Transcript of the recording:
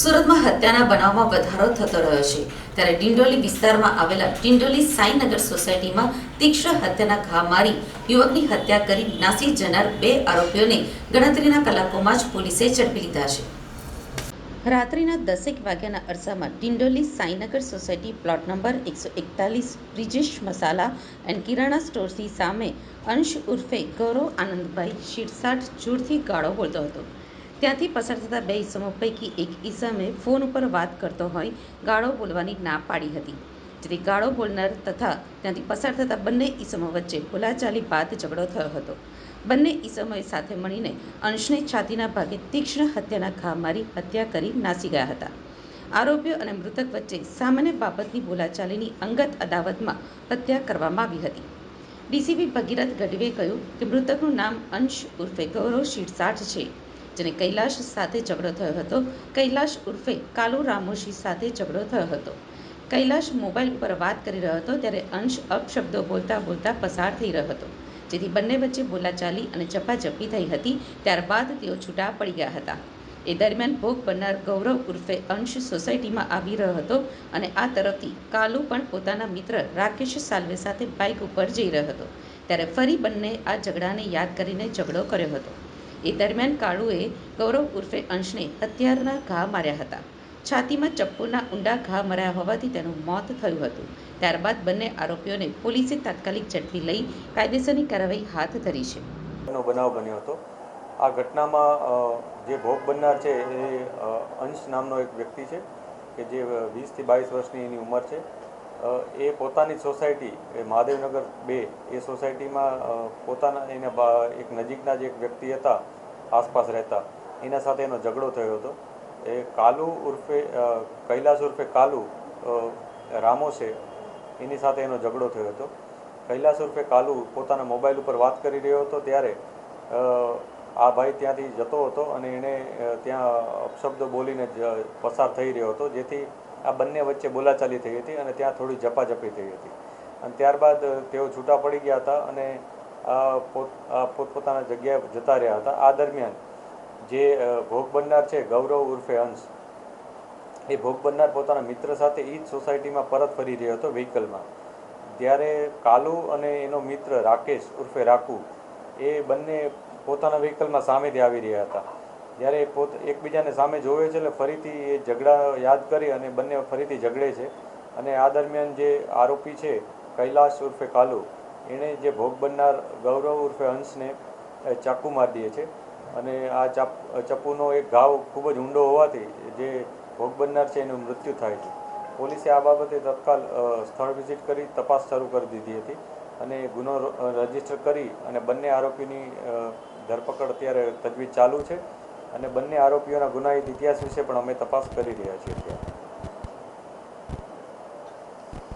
સુરતમાં હત્યાના બનાવમાં વધારો થતો રહ્યો છે. ત્યારે ડિંડોલી વિસ્તારમાં આવેલા ડિંડોલી સાઈનગર સોસાયટીમાં તીક્ષ્ણ હત્યાના ઘા મારી યુવકની હત્યા કરી નાસી જનાર બે આરોપીઓને ગણતરીના કલાકોમાં જ પોલીસે ઝડપી લીધા છે. રાત્રિના દસેક વાગ્યાના અરસામાં Dindoli Sainagar society plot number એકસો એકતાલીસ બ્રિજેશ મસાલા એન્ડ કિરાણા સ્ટોર્સની સામે અંશ ઉર્ફે ગૌરવ આનંદભાઈ શિરસાટ જોરથી ગાળો બોલતો હતો. ત્યાંથી પસાર થતા બે ઈસમો પૈકી એક ઈસમે ફોન ઉપર વાત કરતો હોય, ગાળો બોલવાની ના પાડી હતી. જેથી ગાળો બોલનાર તથા ત્યાંથી પસાર થતા બંને ઈસમો વચ્ચે બોલાચાલી બાદ ઝઘડો થયો હતો. બંને ઈસમોએ સાથે મળીને અંશને છાતીના ભાગે તીક્ષ્ણ હત્યાના ઘા મારી હત્યા કરી નાસી ગયા હતા. આરોપીઓ અને મૃતક વચ્ચે સામાન્ય બાબતની બોલાચાલીની અંગત અદાવતમાં હત્યા કરવામાં આવી હતી. ડીસીપી ભગીરથ ગઢવીએ કહ્યું કે મૃતકનું નામ અંશ ઉર્ફે ગૌરવ શિરસાઠ છે. જેને કૈલાશ સાથે ઝઘડો થયો હતો. કૈલાશ ઉર્ફે કાલુ રામોશી સાથે ઝઘડો થયો હતો. કૈલાશ મોબાઈલ ઉપર વાત કરી રહ્યો હતો ત્યારે અંશ અપશબ્દો બોલતા બોલતા પસાર થઈ રહ્યો હતો. જેથી બંને વચ્ચે બોલાચાલી અને ઝપાઝપી થઈ હતી. ત્યારબાદ તેઓ છૂટા પડી ગયા હતા. એ દરમિયાન ભોગ બનનાર ગૌરવ ઉર્ફે અંશ સોસાયટીમાં આવી રહ્યો હતો અને આ તરફથી કાલુ પણ પોતાના મિત્ર રાકેશ સાલ્વે સાથે બાઇક ઉપર જઈ રહ્યો હતો. ત્યારે ફરી બંને આ ઝઘડાને યાદ કરીને ઝઘડો કર્યો હતો. એ દરમિયાન કાળુએ ગૌરવ ઉર્ફે અંશને હથિયારના ઘા માર્યા હતા. છાતીમાં ચપ્પુના ઊંડા ઘા મરાયા હોવાથી તેનું મોત થયું હતું. ત્યારબાદ બંને આરોપીઓને પોલીસે તાત્કાલિક ઝડપી લઈ કાયદેસરની કાર્યવાહી હાથ ધરી છે. બનાવ બન્યો હતો. આ ઘટનામાં જે ભોગ બનનાર છે એ અંશ નામનો એક વ્યક્તિ છે કે જે વીસથી બાવીસ વર્ષની એની ઉંમર છે. એ પોતાની સોસાયટી, એ મહાદેવનગર બે, એ સોસાયટીમાં પોતાના એના એક નજીકના જે એક વ્યક્તિ હતા, આસપાસ રહેતા. એના સાથે એનો ઝઘડો થયો હતો. એ કાલુ ઉર્ફે કૈલાસ ઉર્ફે કાલુ રામો છે, એની સાથે એનો ઝઘડો થયો હતો. કૈલાસ ઉર્ફે કાલુ પોતાના મોબાઈલ ઉપર વાત કરી રહ્યો હતો ત્યારે આ ભાઈ ત્યાંથી જતો હતો અને એણે ત્યાં અપશબ્દો બોલીને જ પસાર થઈ રહ્યો હતો, જેથી આ બંને વચ્ચે બોલાચાલી થઈ હતી અને ત્યાં થોડી ઝપાઝપી થઈ હતી. અને ત્યારબાદ તેઓ છૂટા પડી ગયા હતા અને પોતપોતાના જગ્યાએ જતા રહ્યા હતા. આ દરમિયાન જે ભોગ બનનાર છે ગૌરવ ઉર્ફે અંશ એ ભોગ બનનાર પોતાના મિત્ર સાથે એ જ સોસાયટીમાં પરત ફરી રહ્યો હતો વ્હીકલમાં. ત્યારે કાલુ અને એનો મિત્ર રાકેશ ઉર્ફે રાખુ એ બંને પોતાના વ્હીકલમાં સામેથી આવી રહ્યા હતા. જ્યારે એ પોત, એકબીજાને સામે જોવે છે એટલે ફરીથી એ ઝઘડા યાદ કરી અને બંને ફરીથી ઝઘડે છે. અને આ દરમિયાન જે આરોપી છે કૈલાશ ઉર્ફે કાલુ, એણે જે ભોગ બનનાર ગૌરવ ઉર્ફે હંસને ચાકુ મારી દે છે. અને આ ચાપ ચપ્પુનો એક ઘાવ ખૂબ જ ઊંડો હોવાથી જે ભોગ બનનાર છે, એનું મૃત્યુ થાય છે. પોલીસે આ બાબતે તત્કાલ સ્થળ વિઝિટ કરી તપાસ શરૂ કરી દીધી હતી અને ગુનો રજિસ્ટર કરી અને બંને આરોપીની ધરપકડ અત્યારે તજવીજ ચાલુ છે. અને બંને આરોપીઓના ગુનાહિત ઇતિહાસ વિશે પણ અમે તપાસ કરી રહ્યા છીએ